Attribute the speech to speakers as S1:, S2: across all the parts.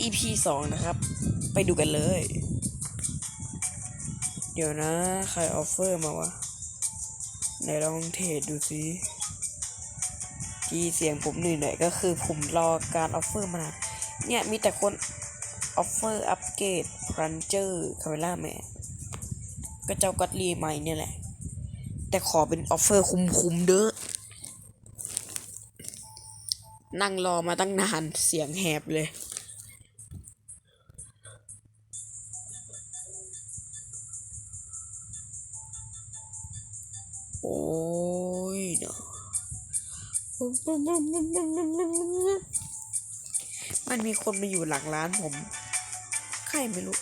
S1: EP สองนะครับ ไปดูกันเลย เดี๋ยวนะ ใครออฟเฟอร์มาวะไหนลองเทรดดูสิที่เสียงผมหน่อยหน่อยก็คือผมรอการออฟเฟอร์มานานเนี่ยมีแต่คนออฟเฟอร์อัปเกรดรันเจอร์คาเมล่าแมนก็เจ้าก็อดลีใหม่เนี่ยแหละ แต่ขอเป็นออฟเฟอร์คุ้มๆเด้อนั่งรอมาตั้งนานเสียงแหบเลย มันมีคนมาอยู่หลังร้านผม ใครไม่รู้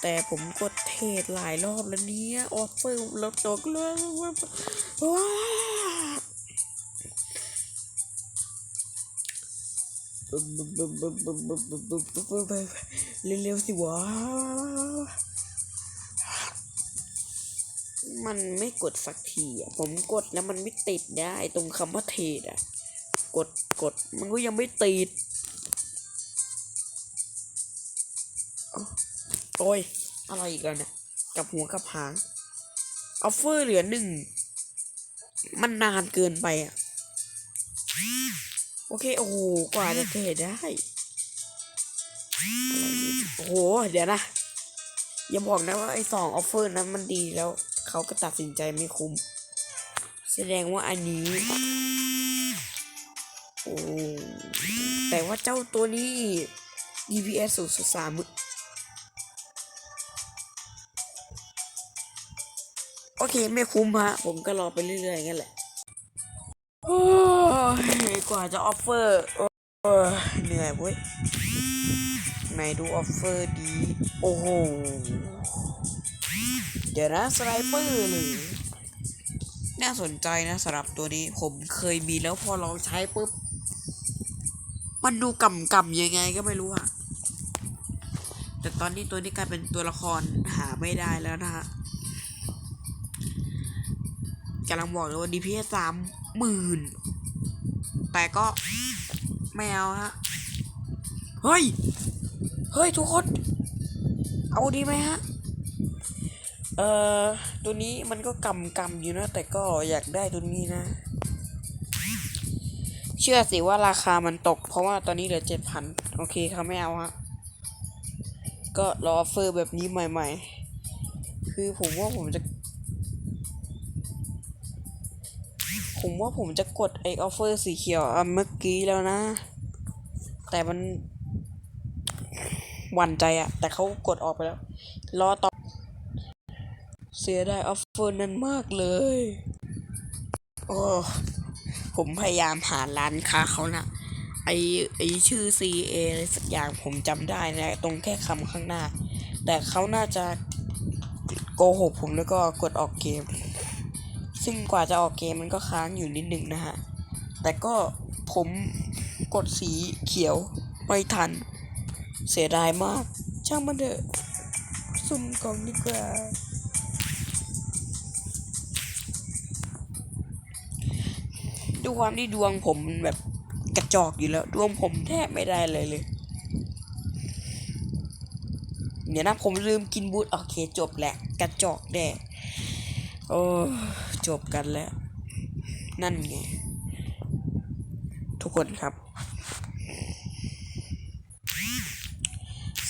S1: แต่ผมกดเทรดหลายรอบแล้วเนี้ยออฟเฟอร์ลดตกเลยว้าเร็วๆสิวะ มันไม่กดสักทีอะผมกดแล้วมันไม่ติดได้ตรงคำว่าเทรดอะ กดกดมันก็ยังไม่ติดโอ้ยอะไรอีกแล้วเนี่ยกับหัวกับหางออฟเฟอร์เหลือหนึ่งมันนานเกินไปอะ โอเค โอ้โห กว่าจะเทรดได้โอ้โห เดี๋ยวนะ อย่าบอกนะว่าไอ้สองออฟเฟอร์นั้นมันดีแล้ว เขาก็ตัดสินใจไม่คุ้ม แสดงว่าอันนี้โอ้แต่ว่าเจ้าตัวนี้ DPS สูงสุดสามมื่นโอเคไม่คุ้มฮะ ผมก็รอไปเรื่อยๆงนั้นแหละโอ้ยกว่าจะออฟเฟอร์เหนื่อยเว้ยไหนดูออฟเฟอร์ดี โอ้โห เดี๋ยวนะสไลเปอร์เลยน่าสนใจนะสำหรับตัวนี้ผมเคยมีแล้วพอลองใช้ปุ๊บ มันดูกำกำยังไงก็ไม่รู้อะแต่ตอนนี้ตัวนี้กลายเป็นตัวละครหาไม่ได้แล้วนะฮะกำลังบอกเลยว่า DPS สามหมื่นแต่ก็ไม่เอาฮะ เฮ้ย เฮ้ย ทุกคน เอาดีไหมฮะ เอ่อตัวนี้มันก็กำกำอยู่นะ แต่ก็อยากได้ตัวนี้นะ เชื่อสิว่าราคามันตก เพราะว่าตอนนี้เหลือเจ็ดพันโอเคเขาไม่เอาฮะก็รอออฟเฟอร์แบบนี้ใหม่ ๆ คือผมว่าผมจะ ผมว่าผมจะกดไอออฟเฟอร์สีเขียวเมื่อกี้แล้วนะ แต่มันหวั่นใจอะแต่เขากดออกไปแล้ว รอต่อ เสียดายออฟเฟอร์นั้นมากเลย โอ้ ผมพยายามหาร้านค้าเขานะไอไอชื่อ CA อะไรสักอย่างผมจำได้นะ ตรงแค่คำข้างหน้า แต่เขาน่าจะโกหกผมแล้วก็กดออกเกม ซึ่งกว่าจะออกเกมมันก็ค้างอยู่นิดนึงนะฮะ แต่ก็ผมกดสีเขียวไม่ทัน เสียดายมาก ช่างมันเถอะ สุ่มกล่องดีกว่า ดูความที่ดวงผมมันแบบกระจอกอยู่แล้ว ดวงผมแทบไม่ได้เลยเลย เดี๋ยวนะผมลืมกินบูทโอเคจบแหละ กระจอกแน่โอ้จบกันแล้ว นั่นไง ทุกคนครับ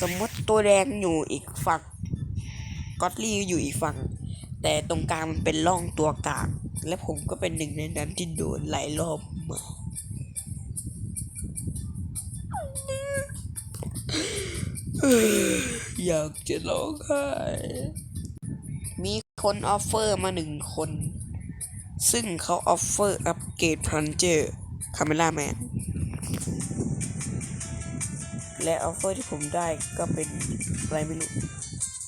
S1: สมมติตัวแดงอยู่อีกฝั่งก็อตลี่อยู่อีกฝั่ง แต่ตรงกลางมันเป็นร่องตัวกลาง และผมก็เป็นหนึ่งในนั้นที่โดนหลายรอบมาเอ้ยอยากจะร้องไห้มีคนออฟเฟอร์มาหนึ่งคน ซึ่งเขาออฟเฟอร์อัปเกรดพันเจอร์คาเมล่าแมนและออฟเฟอร์ที่ผมได้ก็เป็นอะไรไม่รู้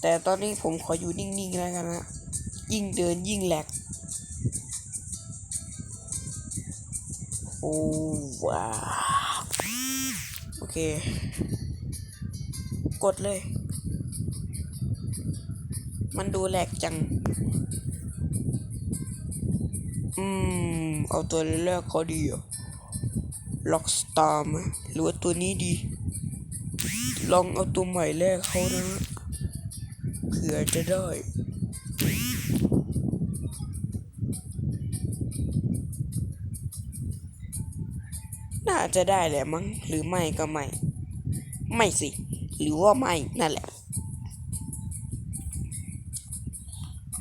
S1: แต่ตอนนี้ผมขออยู่นิ่งๆแล้วกันนะ ยิ่งเดินยิ่งแหลก โอ้ว้าโอเค กดเลย มันดูแหลกจัง อืม เอาตัวแรกเขาดีเหรอล็อกสตาร์มหรือว่าตัวนี้ดี ลองเอาตัวใหม่แรกเขานะเผื่อจะได้าจะได้แหละมั้งหรือไม่ก็ไม่ ไม่สิ หรือว่าไม่นั่นแหละ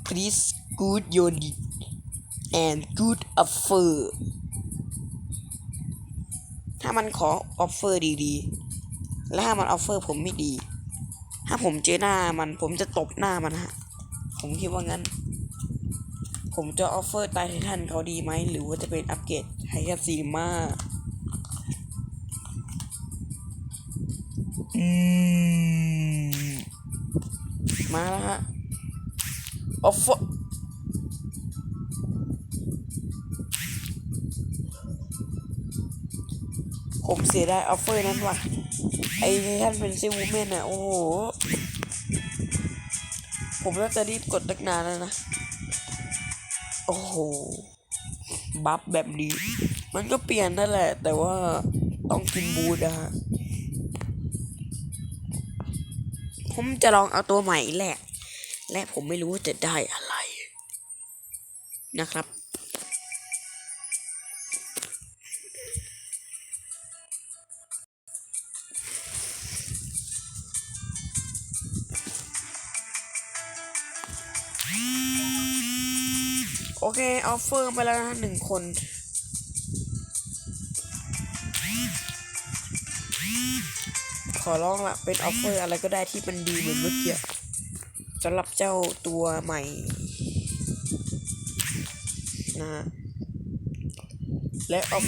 S1: please good your and good offer ถ้ามันขอออฟเฟอร์ดีๆ และถ้ามันออฟเฟอร์ผมไม่ดี ถ้าผมเจอหน้ามัน ผมจะตบหน้ามันฮะ ผมคิดว่างั้น ผมจะออฟเฟอร์ไตไททันเขาดีไหม หรือว่าจะเป็นอัปเกรดไททันซีมา อืม มาแล้วฮะออฟเฟอร์ผมเสียไดายออฟเฟอร์นั้นว่ะ ไอ้ท่านเป็นซิวูแมนอะโอ้โห ผมน่าจะรีบกดตั้งนานแล้วนะ โอ้โห บัฟแบบนี้ มันก็เปลี่ยนนั่นแหละ แต่ว่าต้องกินบูดอะฮะ ผมจะลองเอาตัวใหม่แหละและผมไม่รู้ว่าจะได้อะไร นะครับโอเค ออฟเฟอร์ไปแล้วนะหนึ่งคน ขอร้องละเป็นออฟเฟอร์อะไรก็ได้ที่มันดีเหมือนเมื่อกี้สำหรับเจ้าตัวใหม่นะฮะและออฟ